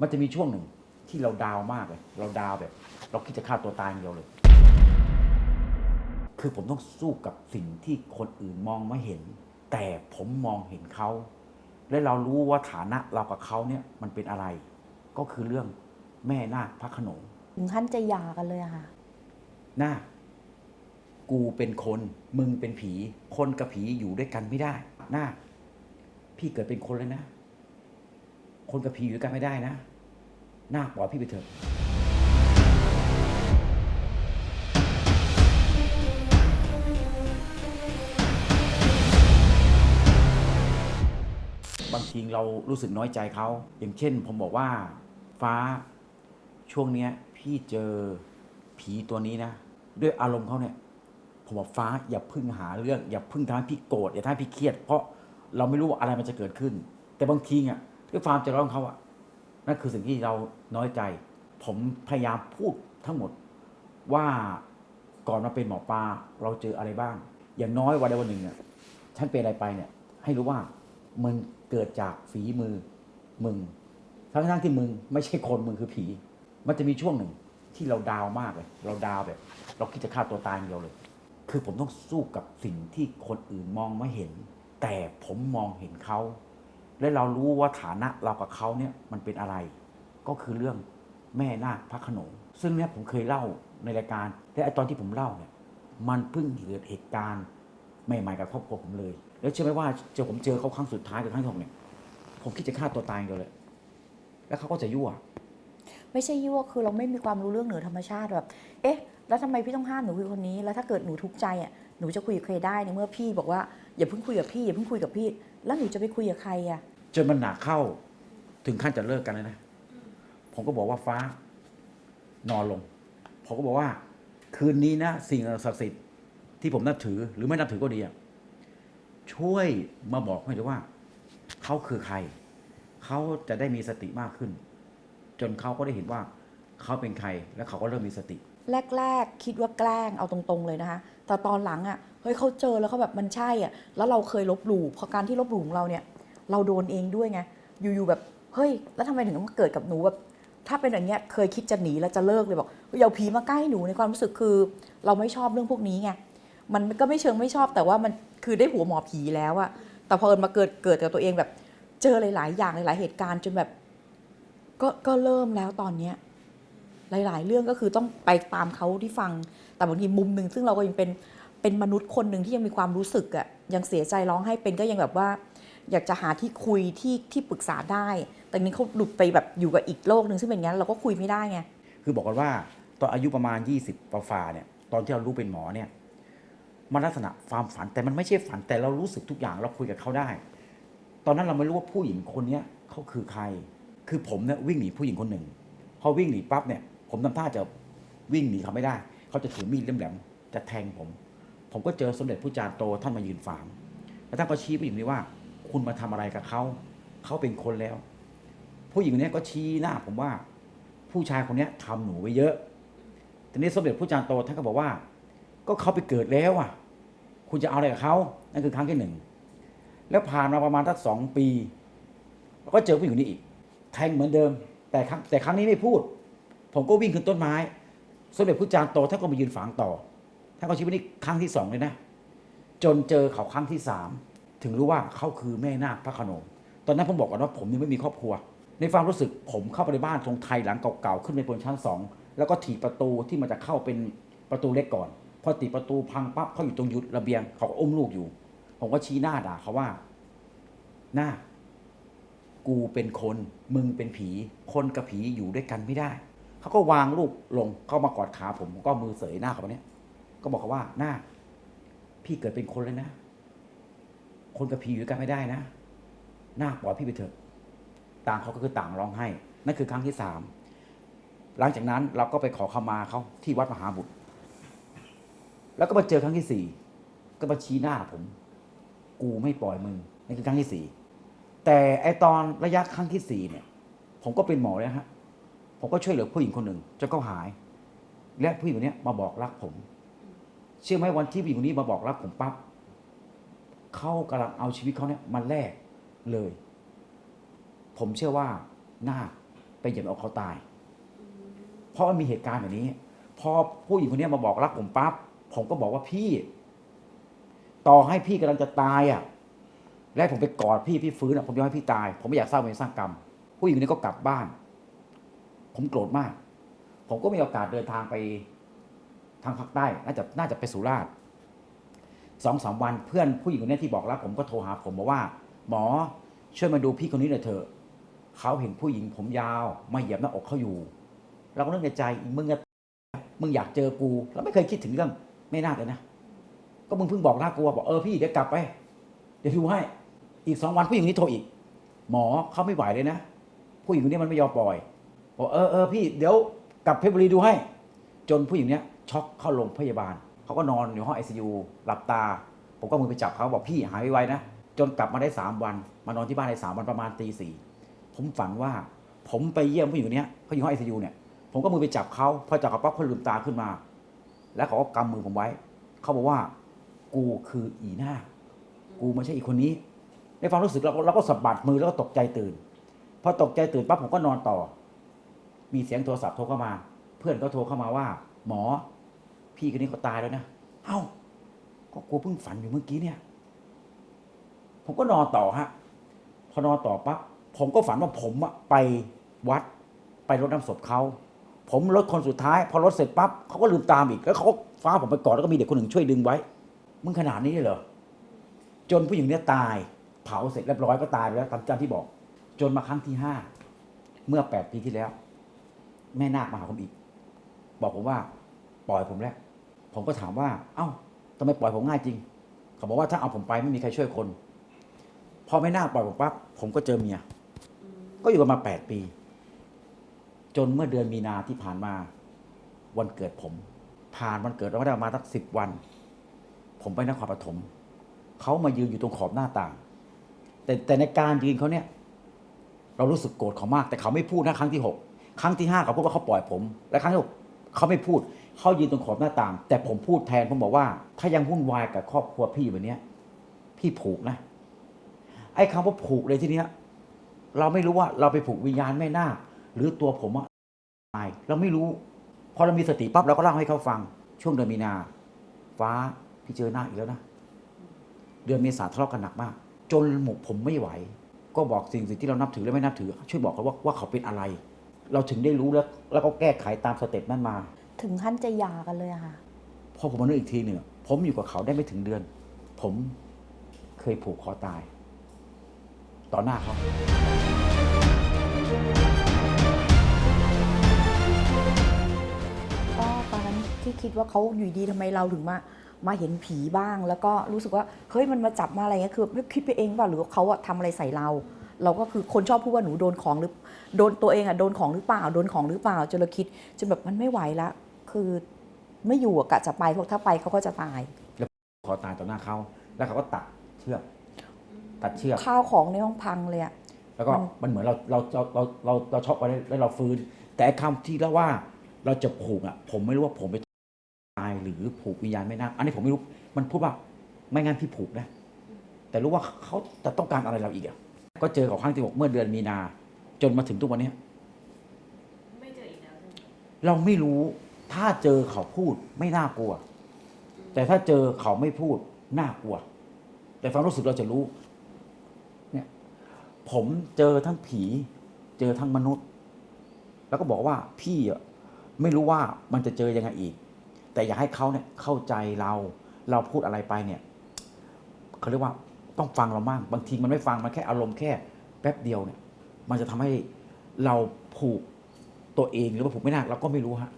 มันจะมีช่วงหนึ่งที่เราดาวน์มากเลย เราดาวน์แบบ เราคิดจะฆ่าตัวตายอย่างเดียวเลย คือผมต้องสู้กับสิ่งที่คนอื่นมองไม่เห็น แต่ผมมองเห็นเขา และเรารู้ว่าฐานะเรากับเขาเนี่ยมันเป็นอะไร ก็คือเรื่องแม่นาคพระโขนงถึงขั้นจะหย่ากันเลยอะค่ะ นาคกูเป็นคน มึงเป็นผี คนกับผีอยู่ด้วยกันไม่ได้ นาคพี่เกิดเป็นคนเลยนะ คนกับผีอยู่ด้วยกันไม่ได้นะนาปล่อยพี่ไปเถอะบางทีเรารู้สึกน้อยใจเขาอย่างเช่น ผมบอกว่าฟ้าช่วงเนี้ย พี่เจอผีตัวนี้นะ ด้วยอารมณ์เขาเนี่ย ผมบอกฟ้าอย่าพึ่งหาเรื่อง อย่าพึ่งทำให้พี่โกรธอย่าทำให้พี่เครียด เพราะเราไม่รู้ว่าอะไรมันจะเกิดขึ้น แต่บางทีอะ ด้วยความใจร้อนของเขาอะนั่นคือสิ่งที่เราน้อยใจ ผมพยายามพูดทั้งหมดว่าก่อนมาเป็นหมอปลาเราเจออะไรบ้าง อย่างน้อยวันใดวันหนึ่งเนี่ยฉันเป็นอะไรไปเนี่ย ให้รู้ว่ามึงเกิดจากฝีมือมึง ทั้งทั้งที่มึงไม่ใช่คนมึงคือผี มันจะมีช่วงหนึ่งที่เราดาวมากเลย เราดาวแบบ เราคิดจะฆ่าตัวตายอย่างเดียวเลย คือผมต้องสู้กับสิ่งที่คนอื่นมองไม่เห็น แต่ผมมองเห็นเขา และเรารู้ว่าฐานะเรากับเขาเนี่ยมันเป็นอะไร ก็คือเรื่องแม่นาคพระขนงซึ่งเนี่ยผมเคยเล่าในรายการและไอตอนที่ผมเล่าเนี่ยมันเพิ่งเกิดเหตุการณ์ใหม่ ๆ กับครอบครัวผมเลย แล้วเชื่อไหมว่าเจอผมเจอเขาครั้งสุดท้ายกับครั้งที่หกเนี่ยผมคิดจะฆ่าตัวตายอย่เลย แล้วเขาก็จะยั่วไม่ใช่ยั่วคือเราไม่มีความรู้เรื่องเหนือธรรมชาติแบบเอ๊ะ แล้วทำไมพี่ต้องห้ามหนูคุยคนนี้ แล้วถ้าเกิดหนูทุกข์ใจอะหนูจะคุยกับใครได้ในเมื่อพี่บอกว่า อย่าเพิ่งคุยกับพี่อย่าเพิ่งคุยกับพี่ แล้วหนูจะไปคุยกับใครอะจนมันหนักเข้าถึงขั้นจะเลิกกันเลยนะ ผมก็บอกว่าฟ้านอนลง ผมก็บอกว่า คืนนี้นะ สิ่งศักดิ์สิทธิ์ที่ผมนับถือหรือไม่นับถือก็ดีอะช่วยมาบอกให้ด้วยว่า เขาคือใคร เขาจะได้มีสติมากขึ้น จนเขาก็ได้เห็นว่า เขาเป็นใคร แล้วเขาก็เริ่มมีสติ แรก ๆ คิดว่าแกล้งเอาตรงๆเลยนะคะ แต่ตอนหลังอะเฮ้ยเขาเจอแล้วเขาแบบมันใช่อะแล้วเราเคยลบหลู่เพราะการที่ลบหลู่ของเราเนี่ย เราโดนเองด้วยไงอยู่ๆแบบเฮ้ยแล้วทำไมถึงมาเกิดกับหนูแบบถ้าเป็นอย่างเงี้ยเคยคิดจะหนีแล้วจะเลิกเลยบอกอย่าเอาผีมาใกล้หนูในความรู้สึกคือ เราไม่ชอบเรื่องพวกนี้ไงมันก็ไม่เชิงไม่ชอบแต่ว่ามันคือได้หัวหมอผีแล้วอะแต่พอเอิญมาเกิดเกิดกับตัวเองแบบ เจอหลาย ๆ อย่างหลาย ๆ เหตุการณ์จนแบบ ก็ก็เริ่มแล้วตอนเนี้ย หลาย ๆ เรื่องก็คือต้องไปตามเขาที่ฟัง แต่บางทีมุมหนึ่งซึ่งเราก็ยังเป็นเป็นมนุษย์คนหนึ่งที่ยังมีความรู้สึกอะยังเสียใจร้องไห้เป็นก็ยังแบบว่า อยากจะหาที่คุยที่ที่ปรึกษาได้ แต่นี้เขาหลุดไปแบบอยู่กับอีกโลกหนึ่งซึ่งเป็นงั้นเราก็คุยไม่ได้ไงคือบอกกันว่าตอนอายุประมาณ 20ปฝ่าเนี่ยตอนที่เรารู้เป็นหมอเนี่ยมันลักษณะความฝันแต่มันไม่ใช่ฝันแต่เรารู้สึกทุกอย่างเราคุยกับเขาได้ ตอนนั้นเราไม่รู้ว่าผู้หญิงคนเนี้ยเขาคือใคร คือผมเนี่ยวิ่งหนีผู้หญิงคนหนึ่งพอวิ่งหนีปั๊บเนี่ย ผมทำท่าจะวิ่งหนีเขาไม่ได้ เขาจะถือมีดเล่มแหลมจะแทงผม ผมก็เจอสมเด็จพระจารย์โตท่านมายืนฝางแล้วท่านก็ชี้ผู้หญิงนี้ว่า คุณมาทำอะไรกับเขาเขาเป็นคนแล้ว ผู้หญิงคนนี้ก็ชี้หน้าผมว่าผู้ชายคนนี้ยทำหนูไว้เยอะทีนี้สมเด็จพระจารย์โตท่านก็บอกว่า ก็เขาไปเกิดแล้วอะ คุณจะเอาอะไรกับเขานั่นคือครั้งที่หนึ่งแล้วผ่านมาประมาณสักสองปีก็เจอผู้หญิงนนี้อีกแทงเหมือนเดิม แต่ครั้งแต่ครั้งนี้ไม่พูด ผมก็วิ่งขึ้นต้นไม้ สมเด็จพระจารย์โตท่านก็มายืนฝังต่อท่านก็ชี้ว่านี่ครั้งที่สองเลยนะ จนเจอเขาครั้งที่สามถึงรู้ว่าเขาคือแม่นาคพระโขนงตอนนั้นผมบอกก่อนว่าผมยังไม่มีครอบครัว ในความรู้สึกผมเข้าไปในบ้านทรงไทยหลังเก่าๆขึ้นไปบนชั้นสองแล้วก็ถีบประตูที่มันจะเข้าเป็นประตูเล็กก่อน พอตีประตูพังปั๊บเขาอยู่ตรงยุดระเบียงเขาก็อุ้มลูกอยู่ ผมก็ชี้หน้าด่าเขาว่าหน้า กูเป็นคน มึงเป็นผี คนกับผีอยู่ด้วยกันไม่ได้ เขาก็วางลูกลงเข้ามากอดขาผมก็มือเสยหน้าเขาเนี้ย ก็บอกเขาว่าหน้า พี่เกิดเป็นคนเลยนะ คนกับผีอยู่ด้วยกันไม่ได้นะ หน้าปล่อยพี่ไปเถอะ ต่างเขาก็คือต่างร้องไห้ นั่นคือครั้งที่สาม หลังจากนั้นเราก็ไปขอขมาเขาที่วัดมหาบุตร แล้วก็มาเจอครั้งที่สี่ ก็มาชี้หน้าผม กูไม่ปล่อยมึงนี่คือครั้งที่สี่ แต่ไอตอนระยะครั้งที่สี่เนี่ย ผมก็เป็นหมอเลยฮะ ผมก็ช่วยเหลือผู้หญิงคนหนึ่งจนเขาหาย และผู้หญิงคนนี้มาบอกรักผม เชื่อไหมวันที่ผู้หญิงคนนี้มาบอกรักผมปั๊บเขากำลังเอาชีวิตเขาเนี่ยมาแลกเลย ผมเชื่อว่านาไปเหยียบอกเขาตาย เพราะมีเหตุการณ์แบบนี้ พอผู้หญิงคนนี้มาบอกรักผมปั๊บผมก็บอกว่าพี่ ต่อให้พี่กำลังจะตายอะ และผมไปกอดพี่พี่ฟื้นอะผมยอมให้พี่ตาย ผมไม่อยากสร้างเวรสร้างกรรม ผู้หญิงคนนี้ก็กลับบ้าน ผมโกรธมาก ผมก็มีโอกาสเดินทางไปทางภาคใต้ น่าจะน่าจะไปสุราษฎร์สองสามวันเพื่อนผู้หญิงคนนี้ที่บอกรักผมก็โทรหาผมบอกว่า หมอช่วยมาดูพี่คนนี้หน่อยเถอะเขาเห็นผู้หญิงผมยาวมาเหยียบหน้าอกเขาอยู่ เราก็นึกในใจมึงอะมึงอยากเจอกูแล้วไม่เคยคิดถึงเรื่องไม่น่าเลยนะ ก็มึงเพิ่งบอกน่ากลัวบอกเออพี่เดี๋ยวกลับไป เดี๋ยวดูให้ อีกสองวันผู้หญิงนี้โทรอีก หมอเขาไม่ไหวเลยนะ ผู้หญิงคนนี้มันไม่ยอมปล่อย บอกเออเออพี่เดี๋ยวกลับเพชรบุรีดูให้ จนผู้หญิงเนี้ยช็อกเข้าโรงพยาบาล เขาก็นอนอยู่ห้องไอซียูหลับตา ผมก็มือไปจับเขาบอกพี่หายไวๆนะ จนกลับมาได้สามวัน มานอนที่บ้านได้สามวันประมาณตีสี่ผมฝันว่าผมไปเยี่ยมผู้หญิงเนี้ยเขาอยู่ห้องไอซียูเนี่ย ผมก็มือไปจับเขาพอจับเขาปั๊บเขาลืมตาขึ้นมา แล้วเขาก็กำมือผมไว้ เขาบอกว่ากูคืออีหน้า กูไม่ใช่อีกคนนี้ ในความรู้สึกเราก็เราก็สะบัดมือแล้วก็ตกใจตื่น พอตกใจตื่นปั๊บผมก็นอนต่อ มีเสียงโทรศัพท์โทรเข้ามา เพื่อนก็โทรเข้ามาว่า หมอ พี่คนนี้เขาตายแล้วนะ เอ้า ก็กูเพิ่งฝันอยู่เมื่อกี้เนี่ย ผมก็นอนต่อฮะ พอนอนต่อปั๊บผมก็ฝันว่าผมอะไปวัด ไปรดน้ำศพเขาผมรถคนสุดท้าย พอรถเสร็จปั๊บเขาก็ลืมตามอีกแล้วเขาฟ้าผมไปกอดแล้วก็มีเด็กคนหนึ่งช่วยดึงไว้มึงขนาดนี้เลยเหรอจนผู้หญิงเนี่ยตาย เผาเสร็จเรียบร้อยก็ตายไปแล้วตามจำที่บอก จนมาครั้งที่ห้าเมื่อแปดปีที่แล้ว แม่นาคมาหาผมอีก บอกผมว่าปล่อยผมแล้ว ผมก็ถามว่า เอ้าทำไมปล่อยผมง่ายจริง เขาบอกว่าถ้าเอาผมไปไม่มีใครช่วยคน พอไม่น่าปล่อยผมปั๊บผมก็เจอเมีย ก็อยู่กันมาแปดปี จนเมื่อเดือนมีนาที่ผ่านมา วันเกิดผม ผ่านวันเกิดเราได้ประมาณสักสิบวัน ผมไปนครปฐมเขามายืนอยู่ตรงขอบหน้าต่าง แต่แต่ในการยืนเขาเนี่ย เรารู้สึกโกรธเขามาก แต่เขาไม่พูดนะครั้งที่หก ครั้งที่ห้าเขาพูดว่าเขาปล่อยผม และครั้งที่หกเขาไม่พูดเขายืนตรงขอบหน้าต่าง แต่ผมพูดแทนผมบอกว่า ถ้ายังวุ่นวายกับครอบครัวพี่แบบนี้ย พี่ผูกนะ ไอ้คำว่าผูกเลยทีเนี้ย เราไม่รู้ว่าเราไปผูกวิญญาณแม่นาคหรือตัวผมอะตายเราไม่รู้ พอเรามีสติปั๊บเราก็เล่าให้เขาฟัง ช่วงเดือนมีนา ฟ้าพี่เจอหน้าคอีกแล้วนะเดือนเมษาทะเลาะกันหนักมาก จนหมกผมไม่ไหว ก็บอกสิ่งสิ่งที่เรานับถือและไม่นับถือ ช่วยบอกเขาว่าว่าเขาเป็นอะไร เราถึงได้รู้แล้วแล้วก็แก้ไขตามสเต็ปนั้นมา ถึงขั้นจะหย่ากันเลยอะค่ะ พอผมมานึกอีกทีหนึ่งอะผมอยู่กับเขาได้ไม่ถึงเดือน ผมเคยผูกคอตาย ต่อหน้าเขาก็ตอนนั้นที่คิดว่าเขาอยู่ดีทำไมเราถึงมามาเห็นผีบ้าง แล้วก็รู้สึกว่าเฮ้ยมันมาจับมาอะไรเงี้ยคือไม่คิดไปเองเปล่าหรือว่าเขาอะทำอะไรใส่เรา เราก็คือคนชอบพูดว่าหนูโดนของหรือโดนตัวเองอะโดนของหรือเปล่าโดนของหรือเปล่าจนเราคิดจนแบบมันไม่ไหวละคือไม่อยู่อะกะจะไปเพราะถ้าไปเขาก็จะตายคอตายต่อหน้าเขาแล้วเขาก็ตัดเชือกตัดเชือกข้าวของในห้องพังเลยอะแล้วก็มันมันเหมือนเราเราเราเราเราเราช็อกไปแล้วเราฟื้น แต่ไอ้คำที่เล่าว่าเราจะผูกอะผมไม่รู้ว่าผมไปตายหรือผูกวิญญาณไม่น่าอันนี้ผมไม่รู้มันพูดว่าไม่งั้นพี่ผูกนะแต่รู้ว่าเขาจะต้องการอะไรเราอีกอะ ก็เจอเขาครั้งที่หกเมื่อเดือนมีนา จนมาถึงทุกวันเนี้ยไม่เจออีกแล้วใช่ไหมเราไม่รู้ถ้าเจอเขาพูดไม่น่ากลัว แต่ถ้าเจอเขาไม่พูดน่ากลัว แต่ความรู้สึกเราจะรู้เนี่ยผมเจอทั้งผี เจอทั้งมนุษย์ แล้วก็บอกว่าพี่อะไม่รู้ว่ามันจะเจอยังไงอีก แต่อยากให้เขาเนี่ยเข้าใจเราเราพูดอะไรไปเนี่ยเขาเรียกว่า ต้องฟังเราบ้างบางทีมันไม่ฟังมันแค่อารมณ์แค่แป๊บเดียวเนี่ย มันจะทำให้เราผูกตัวเองหรือว่าผูกไม่นักเราก็ไม่รู้ฮะ